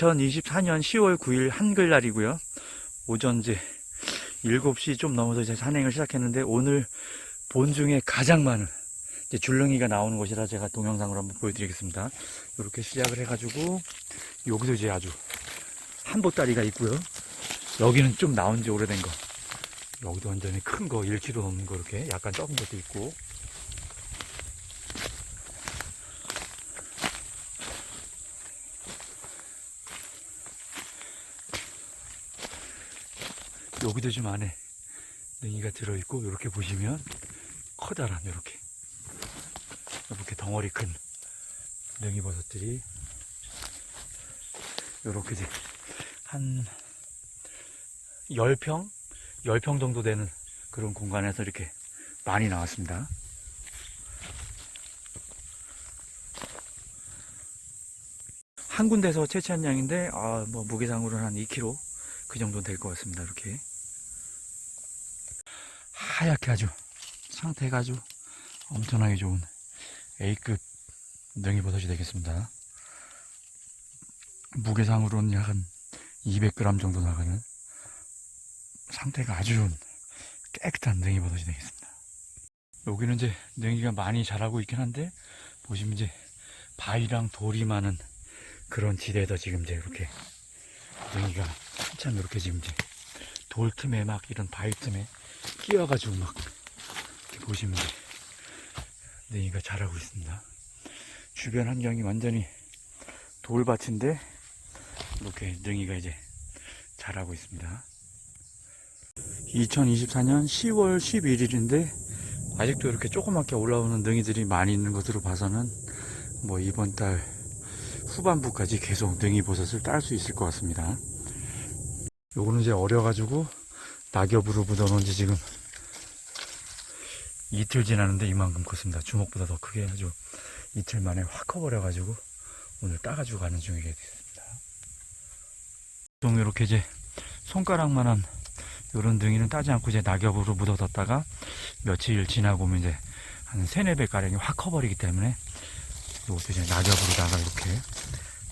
2024년 10월 9일 한글날이고요. 오전 이제 7시 좀 넘어서 이제 산행을 시작했는데 오늘 본 중에 가장 많은 이제 줄렁이가 나오는 곳이라 제가 동영상으로 한번 보여드리겠습니다. 이렇게 시작을 해가지고 여기도 이제 아주 한 보따리가 있고요. 여기는 좀 나온 지 오래된 거. 여기도 완전히 큰 거, 1kg 넘는 거 이렇게 약간 적은 것도 있고. 여기도 좀 안에 능이가 들어있고 이렇게 보시면 커다란 이렇게 이렇게 덩어리 큰 능이버섯들이 이렇게 한 10평? 10평 정도 되는 그런 공간에서 이렇게 많이 나왔습니다. 한 군데서 채취한 양인데, 아, 뭐, 무게상으로는 한 2kg 그 정도 될 것 같습니다. 이렇게. 하얗게 아주, 상태가 아주 엄청나게 좋은 A급 능이버섯이 되겠습니다. 무게상으로는 약 한 200g 정도 나가는 상태가 아주 좋은 깨끗한 능이버섯이 되겠습니다. 여기는 이제 능이가 많이 자라고 있긴 한데 보시면 이제 바위랑 돌이 많은 그런 지대에서 지금 이제 이렇게 능이가 한참 이렇게 지금 이제 돌 틈에 막 이런 바위 틈에 끼어가지고 막 이렇게 보시면 능이가 자라고 있습니다. 주변 환경이 완전히 돌밭인데 이렇게 능이가 이제 자라고 있습니다. 2024년 10월 11일인데 아직도 이렇게 조그맣게 올라오는 능이들이 많이 있는 것으로 봐서는 뭐 이번 달 후반부까지 계속 능이 버섯을 딸 수 있을 것 같습니다. 요거는 이제 어려가지고 낙엽으로 묻어놓은 지 지금 이틀 지났는데 이만큼 컸습니다. 주먹보다 더 크게 아주 이틀 만에 확 커버려가지고 오늘 따가지고 가는 중이게 됐습니다. 보통 이렇게 이제 손가락만한 요런 등이는 따지 않고 이제 낙엽으로 묻어뒀다가 며칠 지나고 오면 이제 한 세네 배 가량이 확 커버리기 때문에 요것도 이제 낙엽으로다가 이렇게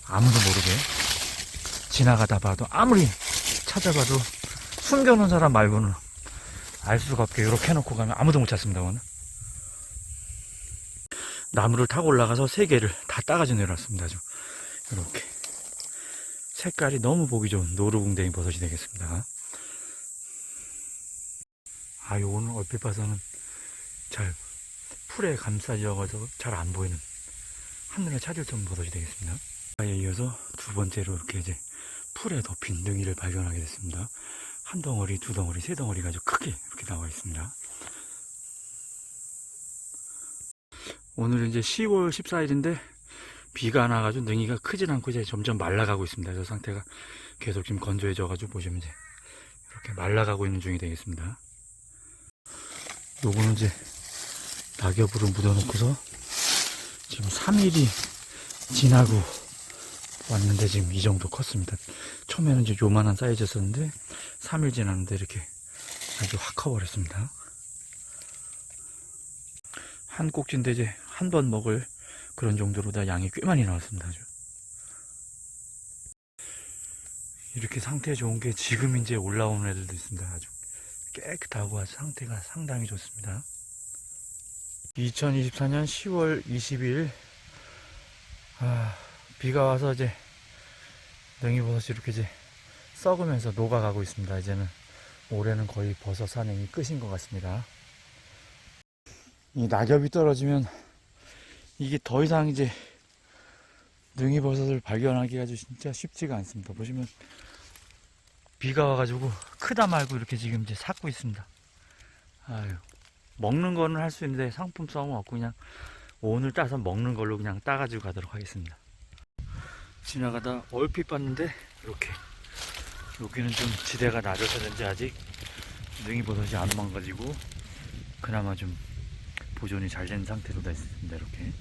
아무도 모르게 지나가다 봐도 아무리 찾아봐도 숨겨놓은 사람 말고는 알 수가 없게 이렇게 해놓고 가면 아무도 못 찾습니다 오늘 나무를 타고 올라가서 세 개를 다 따가지고 내려왔습니다 아주 이렇게 색깔이 너무 보기 좋은 노루궁뎅이 버섯이 되겠습니다 아, 요거는 얼핏 봐서는 잘 풀에 감싸져가지고 잘 안 보이는 한눈에 찾을 수 없는 버섯이 되겠습니다. 아에 이어서 두 번째로 이렇게 이제 풀에 덮인 능이를 발견하게 됐습니다. 한 덩어리, 두 덩어리, 세 덩어리가 아주 크게 이렇게 나와 있습니다. 오늘 이제 10월 14일인데 비가 안 와가지고 능이가 크진 않고 이제 점점 말라가고 있습니다. 저 상태가 계속 지금 건조해져가지고 보시면 이제 이렇게 말라가고 있는 중이 되겠습니다. 요거는 이제 낙엽으로 묻어놓고서 지금 3일이 지나고 왔는데 지금 이 정도 컸습니다. 처음에는 이제 요만한 사이즈였었는데 3일 지났는데 이렇게 아주 확 커버렸습니다. 한 꼭지인데 이제 한 번 먹을 그런 정도로 다 양이 꽤 많이 나왔습니다. 아주. 이렇게 상태 좋은 게 지금 이제 올라오는 애들도 있습니다. 아주 깨끗하고 아주 상태가 상당히 좋습니다. 2024년 10월 20일 아, 비가 와서 이제 능이버섯이 이렇게 이제 썩으면서 녹아가고 있습니다. 이제는 올해는 거의 버섯 산행이 끝인 것 같습니다. 이 낙엽이 떨어지면 이게 더 이상 이제 능이버섯을 발견하기가 진짜 쉽지가 않습니다. 보시면 비가 와가지고 크다 말고 이렇게 지금 이제 삭고 있습니다. 아유, 먹는 거는 할 수 있는데 상품성은 없고 그냥 오늘 따서 먹는 걸로 그냥 따가지고 가도록 하겠습니다. 지나가다 얼핏 봤는데 이렇게 여기는 좀 지대가 낮아서 그런지 아직 능이 버섯이 안 망가지고 그나마 좀 보존이 잘 된 상태로 다 있습니다. 이렇게